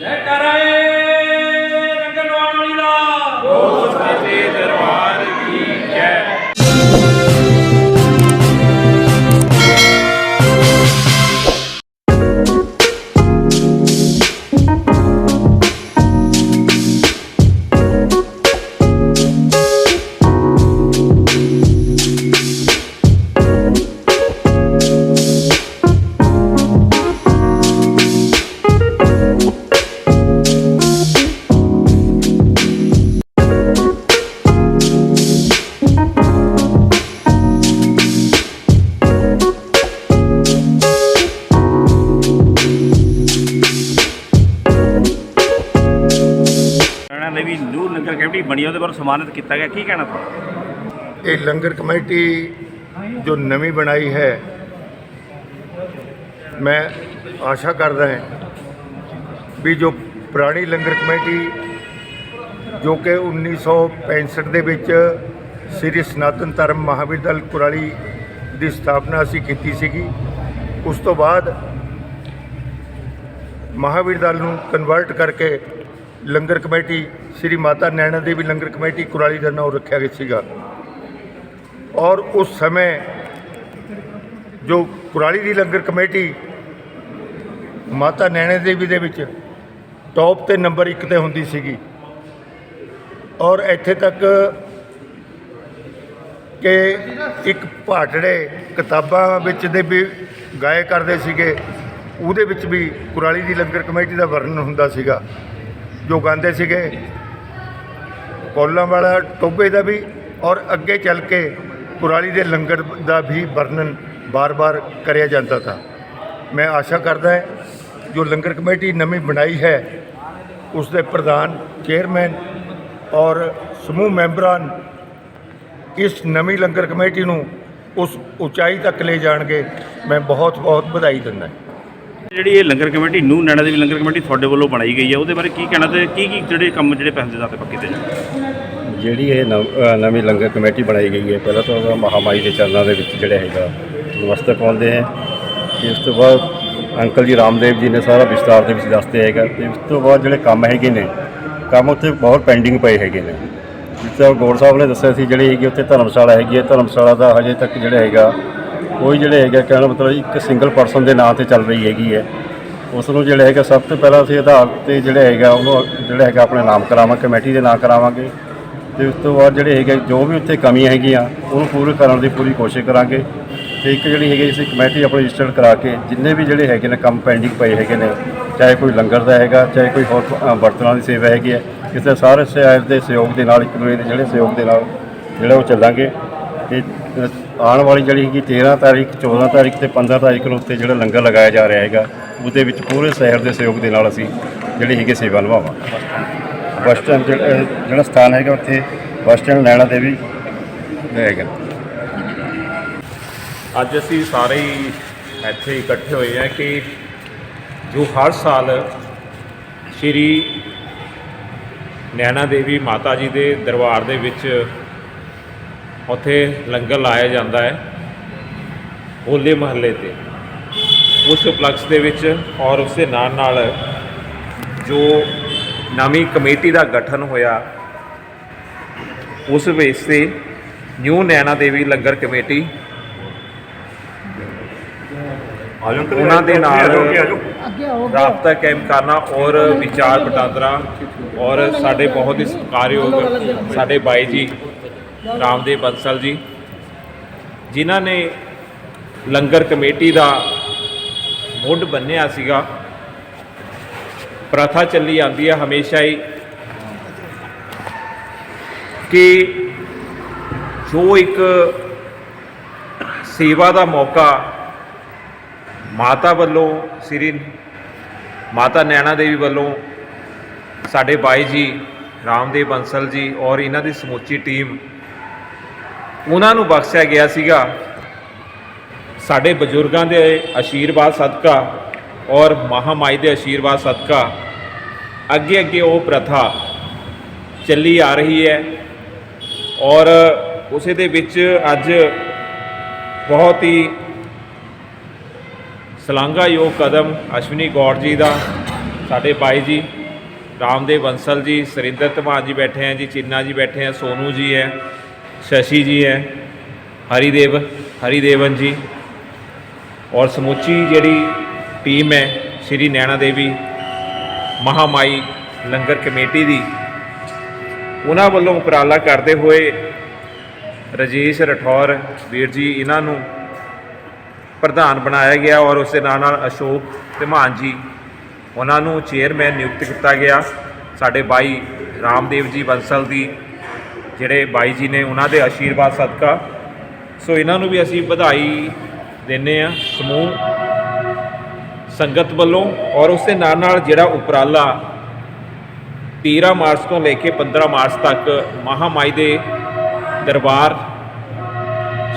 ਜੈ ਕਰਾਏ ਕਮੇਟੀ ਬਣੀ ਉਹਦੇ ਬਾਰੇ ਸਨਮਾਨਿਤ ਕੀਤਾ ਗਿਆ। ਕੀ ਕਹਿਣਾ ਤੁਹਾਡਾ? ਇਹ ਲੰਗਰ ਕਮੇਟੀ ਜੋ ਨਵੀਂ ਬਣਾਈ ਹੈ, ਮੈਂ ਆਸ਼ਾ ਕਰਦਾ ਹਾਂ ਵੀ ਜੋ ਪੁਰਾਣੀ ਲੰਗਰ ਕਮੇਟੀ ਜੋ ਕਿ 1965 ਦੇ ਵਿੱਚ ਸ੍ਰੀ ਸਨਾਤਨ ਧਰਮ ਮਹਾਵੀਰ ਕੁਰਾਲੀ ਦੀ ਸਥਾਪਨਾ ਅਸੀਂ ਕੀਤੀ ਸੀਗੀ, ਉਸ ਤੋਂ ਬਾਅਦ ਮਹਾਵੀਰ ਨੂੰ ਕਨਵਰਟ ਕਰਕੇ ਲੰਗਰ ਕਮੇਟੀ ਸ੍ਰੀ ਮਾਤਾ ਨੈਣਾ ਦੇਵੀ ਲੰਗਰ ਕਮੇਟੀ ਕੁਰਾਲੀ ਦਾ ਨਾਮ ਰੱਖਿਆ ਗਿਆ ਸੀਗਾ। ਔਰ ਉਸ ਸਮੇਂ ਜੋ ਕੁਰਾਲੀ ਦੀ ਲੰਗਰ ਕਮੇਟੀ ਮਾਤਾ ਨੈਣਾ ਦੇਵੀ ਦੇ ਵਿੱਚ ਟੌਪ ਤੇ ਨੰਬਰ 1 ਤੇ ਹੁੰਦੀ ਸੀਗੀ। ਔਰ ਇੱਥੇ ਤੱਕ ਕਿ ਇੱਕ ਭਾਟੜੇ ਕਿਤਾਬਾਂ ਵਿੱਚ ਦੇ ਵੀ ਗਾਏ ਕਰਦੇ ਸੀਗੇ, ਉਹਦੇ ਵਿੱਚ ਵੀ ਕੁਰਾਲੀ ਦੀ ਲੰਗਰ ਕਮੇਟੀ ਦਾ ਵਰਣਨ ਹੁੰਦਾ ਸੀਗਾ। ਜੋ ਗਾਉਂਦੇ ਸੀਗੇ, ਕੋਲਾਂ ਵਾਲਾ ਟੋਬੇ ਦਾ ਵੀ ਔਰ ਅੱਗੇ ਚੱਲ ਕੇ ਕੁਰਾਲੀ ਦੇ ਲੰਗਰ ਦਾ ਵੀ ਵਰਣਨ ਬਾਰ-ਬਾਰ ਕਰਿਆ ਜਾਂਦਾ था ਮੈਂ ਆਸ਼ਾ ਕਰਦਾ ਹੈ, ਜੋ ਲੰਗਰ ਕਮੇਟੀ ਨਵੀਂ ਬਣਾਈ ਹੈ ਉਸ ਦੇ ਪ੍ਰਧਾਨ, ਚੇਅਰਮੈਨ ਔਰ ਸਮੂਹ ਮੈਂਬਰਾਂ ਇਸ ਨਵੀਂ ਲੰਗਰ ਕਮੇਟੀ ਨੂੰ ਉਸ ਉਚਾਈ ਤੱਕ ਲੈ ਜਾਣਗੇ, ਮੈਂ ਬਹੁਤ-ਬਹੁਤ ਵਧਾਈ ਦਿੰਦਾ ਜਿਹੜੀ ਇਹ langar committee new Naina Devi langar committee ਤੁਹਾਡੇ ਵੱਲੋਂ ਬਣਾਈ ਗਈ ਹੈ ਉਹਦੇ ਬਾਰੇ ਕੀ ਕਹਿਣਾ ਤੇ ਕੀ ਕੀ ਜਿਹੜੇ ਕੰਮ ਜਿਹੜੇ ਪੈਸੇ ਦੇ ਦਾਤੇ ਪੱਕੇ ਤੇ? ਜਿਹੜੀ ਇਹ ਨਵ- ਅ, ਨਵੀਂ ਲੰਗਰ ਕਮੇਟੀ ਬਣਾਈ ਗਈ ਹੈ ਪਹਿਲਾਂ ਤਾਂ ਉਹਦਾ ਮਹਾਮਾਈ ਦੇ ਚਰਨਾਂ ਦੇ ਵਿੱਚ ਜਿਹੜਾ ਹੈਗਾ ਨਮਸਤਕ ਪਾਉਂਦੇ ਹੈ। ਤੇ ਉਸ ਤੋਂ ਬਾਅਦ ਅੰਕਲ ਜੀ ਰਾਮਦੇਵ ਜੀ ਨੇ ਸਾਰਾ ਵਿਸਤਾਰ ਦੇ ਵਿੱਚ ਦੱਸਦੇ ਹੈਗਾ ਤੇ ਉਸ ਤੋਂ ਬਾਅਦ ਜਿਹੜੇ ਕੰਮ ਹੈਗੇ ਨੇ ਕੰਮ ਉੱਥੇ ਬਹੁਤ ਪੈਂਡਿੰਗ ਪਏ ਹੈਗੇ ਨੇ। ਜਿਸ ਤਰ੍ਹਾਂ ਗੌਰ ਸਾਹਿਬ ਨੇ ਦੱਸਿਆ ਸੀ ਜਿਹੜੀ ਹੈਗੀ ਉੱਥੇ ਧਰਮਸ਼ਾਲਾ ਹੈਗੀ ਹੈ ਧਰਮਸ਼ਾਲਾ ਦਾ ਹਜੇ ਤੱਕ ਜਿਹੜਾ ਹੈਗਾ ਕੋਈ ਜਿਹੜੇ ਹੈਗਾ ਕਹਿਣ ਦਾ ਮਤਲਬ ਇੱਕ ਸਿੰਗਲ ਪਰਸਨ ਦੇ ਨਾਂ ਤੇ ਚੱਲ ਰਹੀ ਹੈਗੀ ਹੈ। ਉਸ ਨੂੰ ਜਿਹੜਾ ਹੈਗਾ ਸਭ ਤੋਂ ਪਹਿਲਾਂ ਅਸੀਂ ਆਧਾਰ ਤੇ ਜਿਹੜਾ ਹੈਗਾ ਉਹਨੂੰ ਜਿਹੜਾ ਹੈਗਾ ਆਪਣੇ ਨਾਮ ਕਰਾਵਾਂਗੇ ਕਮੇਟੀ ਦੇ ਨਾਂ ਕਰਾਵਾਂਗੇ। ਤੇ ਉਸ ਤੋਂ ਬਾਅਦ ਜਿਹੜੇ ਹੈਗੇ ਜੋ ਵੀ ਉੱਥੇ ਕਮੀਆਂ ਹੈਗੀਆਂ, ਉਹਨੂੰ ਪੂਰੀ ਕਰਨ ਦੀ ਪੂਰੀ ਕੋਸ਼ਿਸ਼ ਕਰਾਂਗੇ। ਤੇ ਇੱਕ ਜਿਹੜੀ ਹੈਗੀ ਅਸੀਂ ਕਮੇਟੀ ਆਪਣੀ ਰਜਿਸਟਰਡ ਕਰਾ ਕੇ ਜਿੰਨੇ ਵੀ ਜਿਹੜੇ ਹੈਗੇ ਨੇ ਕੰਮ ਪੈਂਡਿੰਗ ਪਏ ਹੈਗੇ ਨੇ, ਚਾਹੇ ਕੋਈ ਲੰਗਰ ਦਾ ਹੈਗਾ, ਚਾਹੇ ਕੋਈ ਹੋਰ ਬਰਤਨਾਂ ਦੀ ਸੇਵਾ ਹੈਗੀ ਹੈ ਕਿਸੇ ਸਾਰੇ ਸ਼ਹਿਰ ਦੇ ਸਹਿਯੋਗ ਦੇ ਨਾਲ, ਇੱਕ ਦੂਜੇ ਦੇ ਜਿਹੜੇ ਸਹਿਯੋਗ ਦੇ ਨਾਲ, ਜਿਹੜਾ ਉਹ ਚੱਲਾਂਗੇ। ਤੇ ਆਉਣ ਵਾਲੀ ਜਿਹੜੀ ਹੈਗੀ 13 ਤਾਰੀਖ 14 ਤਾਰੀਖ ਤੇ 15 ਤਾਰੀਖ ਨੂੰ ਉੱਤੇ ਜਿਹੜਾ ਲੰਗਰ ਲਗਾਇਆ ਜਾ ਰਿਹਾ ਹੈਗਾ, ਉਹਦੇ ਵਿੱਚ ਪੂਰੇ ਸ਼ਹਿਰ ਦੇ ਸਹਿਯੋਗ ਦੇ ਨਾਲ ਅਸੀਂ ਜਿਹੜੀ ਹੈਗੀ ਸੇਵਾ ਨਿਭਾਵਾਂਗੇ। ਬੱਸ ਸਟੈਂਡ ਜਿਹੜਾ ਜਿਹੜਾ ਸਥਾਨ ਹੈਗਾ ਉੱਥੇ ਬੱਸ ਸਟੈਂਡ ਨੈਣਾ ਦੇਵੀ ਹੈਗਾ। ਅੱਜ ਅਸੀਂ ਸਾਰੇ ਹੀ ਇੱਥੇ ਇਕੱਠੇ ਹੋਏ ਹਾਂ ਕਿ ਜੋ ਹਰ ਸਾਲ ਸ਼੍ਰੀ ਨੈਣਾ ਦੇਵੀ ਮਾਤਾ ਜੀ ਦੇ ਦਰਬਾਰ ਦੇ ਵਿੱਚ ਉੱਥੇ ਲੰਗਰ ਲਾਇਆ ਜਾਂਦਾ ਹੈ ਹੋਲੇ ਮਹੱਲੇ ਤੇ। ਉਸ ਉਪਲਕਸ਼ ਦੇ ਵਿੱਚ ਔਰ ਉਸ ਦੇ ਨਾਲ ਨਾਲ ਜੋ ਨਵੀਂ ਕਮੇਟੀ ਦਾ ਗਠਨ ਹੋਇਆ ਉਸ ਵਿੱਚ ਤੇ ਨਿਊ ਨੈਣਾ ਦੇਵੀ ਲੰਗਰ ਕਮੇਟੀ ਉਹਨਾਂ ਦੇ ਨਾਲ ਰਾਬਤਾ ਕਾਇਮ ਕਰਨਾ ਔਰ ਵਿਚਾਰ ਵਟਾਂਦਰਾ ਔਰ ਸਾਡੇ ਬਹੁਤ ਹੀ ਸਤਿਕਾਰਯੋਗ ਸਾਡੇ ਬਾਈ ਜੀ ਰਾਮਦੇਵ ਬੰਸਲ ਜੀ, ਜਿਨ੍ਹਾਂ ਨੇ ਲੰਗਰ ਕਮੇਟੀ ਦਾ ਮੁੱਢ ਬੰਨਿਆ ਸੀਗਾ। ਪ੍ਰਥਾ ਚੱਲੀ ਆਂਦੀ ਹੈ ਹਮੇਸ਼ਾ ਹੀ ਕਿ ਜੋ ਇੱਕ ਸੇਵਾ ਦਾ ਮੌਕਾ ਮਾਤਾ ਵੱਲੋਂ, ਸ੍ਰੀ ਮਾਤਾ ਨੈਣਾ ਦੇਵੀ ਵੱਲੋਂ ਸਾਡੇ ਬਾਈ ਜੀ ਰਾਮਦੇਵ ਬੰਸਲ ਜੀ ਔਰ ਇਹਨਾਂ ਦੀ ਸਮੁੱਚੀ ਟੀਮ ਉਹਨਾਂ ਨੂੰ ਬਖਸ਼ਿਆ ਗਿਆ ਸੀਗਾ। ਸਾਡੇ ਬਜ਼ੁਰਗਾਂ ਦੇ ਆਸ਼ੀਰਵਾਦ ਸਦਕਾ ਔਰ ਮਹਾਮਾਈ ਦੇ ਆਸ਼ੀਰਵਾਦ ਸਦਕਾ ਅੱਗੇ ਅੱਗੇ ਉਹ ਪ੍ਰਥਾ ਚੱਲੀ ਆ ਰਹੀ ਹੈ ਔਰ ਉਸੇ ਦੇ ਵਿੱਚ ਅੱਜ ਬਹੁਤ ਹੀ ਸ਼ਲਾਘਾਯੋਗ ਕਦਮ ਅਸ਼ਵਨੀ ਗੌਰ ਜੀ ਦਾ, ਸਾਡੇ ਬਾਈ ਜੀ ਰਾਮਦੇਵ ਬੰਸਲ ਜੀ, ਸੁਰਿੰਦਰ ਧਮਾਨ ਜੀ ਬੈਠੇ ਹੈ ਜੀ, ਚਿੰਨਾ ਜੀ ਬੈਠੇ ਹੈ ਸੋਨੂ ਜੀ ਹੈ। ਸ਼ਸ਼ੀ ਜੀ ਹੈ ਹਰੀਦੇਵ ਹਰੀਦੇਵਨ ਜੀ ਔਰ ਸਮੁੱਚੀ ਜਿਹੜੀ ਟੀਮ ਹੈ ਸ਼੍ਰੀ ਨੈਣਾ ਦੇਵੀ ਮਹਾਮਾਈ ਲੰਗਰ ਕਮੇਟੀ ਦੀ ਉਹਨਾਂ ਵੱਲੋਂ ਉਪਰਾਲਾ ਕਰਦੇ ਹੋਏ ਰਜੇਸ਼ ਰਠੌਰ ਵੀਰ ਜੀ ਇਹਨਾਂ ਨੂੰ ਪ੍ਰਧਾਨ ਬਣਾਇਆ ਗਿਆ ਔਰ ਉਸ ਦੇ ਨਾਲ ਨਾਲ ਅਸ਼ੋਕ ਧਮਾਨ ਜੀ ਉਹਨਾਂ ਨੂੰ ਚੇਅਰਮੈਨ ਨਿਯੁਕਤ ਕੀਤਾ ਗਿਆ ਸਾਡੇ ਬਾਈ ਰਾਮਦੇਵ ਜੀ ਬੰਸਲ ਦੀ ਜਿਹੜੇ ਬਾਈ ਜੀ ਨੇ ਉਹਨਾਂ ਦੇ ਆਸ਼ੀਰਵਾਦ ਸਦਕਾ। ਸੋ ਇਹਨਾਂ ਨੂੰ ਵੀ ਅਸੀਂ ਵਧਾਈ ਦਿੰਨੇ ਆ ਸਮੂਹ, ਸੰਗਤ ਵੱਲੋਂ ਔਰ ਉਸ ਦੇ ਨਾਲ ਨਾਲ ਜਿਹੜਾ ਉਪਰਾਲਾ 13 ਮਾਰਚ ਤੋਂ ਲੈ ਕੇ 15 ਮਾਰਚ ਤੱਕ ਮਹਾਮਾਈ ਦੇ ਦਰਬਾਰ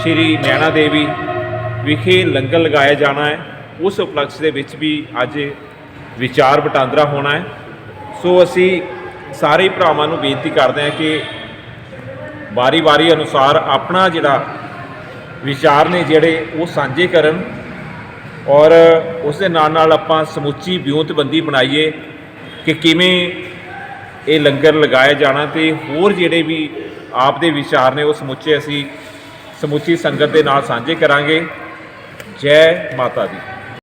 ਸ਼੍ਰੀ ਨੈਣਾ ਦੇਵੀ ਵਿਖੇ ਲੰਗਰ ਲਗਾਇਆ ਜਾਣਾ ਹੈ। ਉਸ ਉਪਲਕਸ਼ ਦੇ ਵਿੱਚ ਵੀ ਅੱਜ ਵਿਚਾਰ ਵਟਾਂਦਰਾ ਹੋਣਾ ਹੈ। ਸੋ ਅਸੀਂ ਸਾਰੇ ਭਰਾਵਾਂ ਨੂੰ ਬੇਨਤੀ ਕਰਦੇ ਹਾਂ ਕਿ ਵਾਰੀ-ਵਾਰੀ ਅਨੁਸਾਰ ਆਪਣਾ ਜਿਹੜਾ ਵਿਚਾਰ ਨੇ ਜਿਹੜੇ ਉਹ ਸਾਂਝੇ ਕਰਨ ਔਰ ਉਸ ਦੇ ਨਾਲ ਨਾਲ ਆਪਾਂ ਸਮੁੱਚੀ ਵਿਉਂਤਬੰਦੀ ਬਣਾਈਏ ਕਿ ਕਿਵੇਂ ਇਹ ਲੰਗਰ ਲਗਾਇਆ ਜਾਣਾ ਤੇ ਹੋਰ ਜਿਹੜੇ ਵੀ ਆਪ ਦੇ ਵਿਚਾਰ ਨੇ ਉਹ ਸਮੁੱਚੇ ਅਸੀਂ ਸਮੁੱਚੀ ਸੰਗਤ ਦੇ ਨਾਲ ਸਾਂਝੇ ਕਰਾਂਗੇ। ਜੈ ਮਾਤਾ ਦੀ।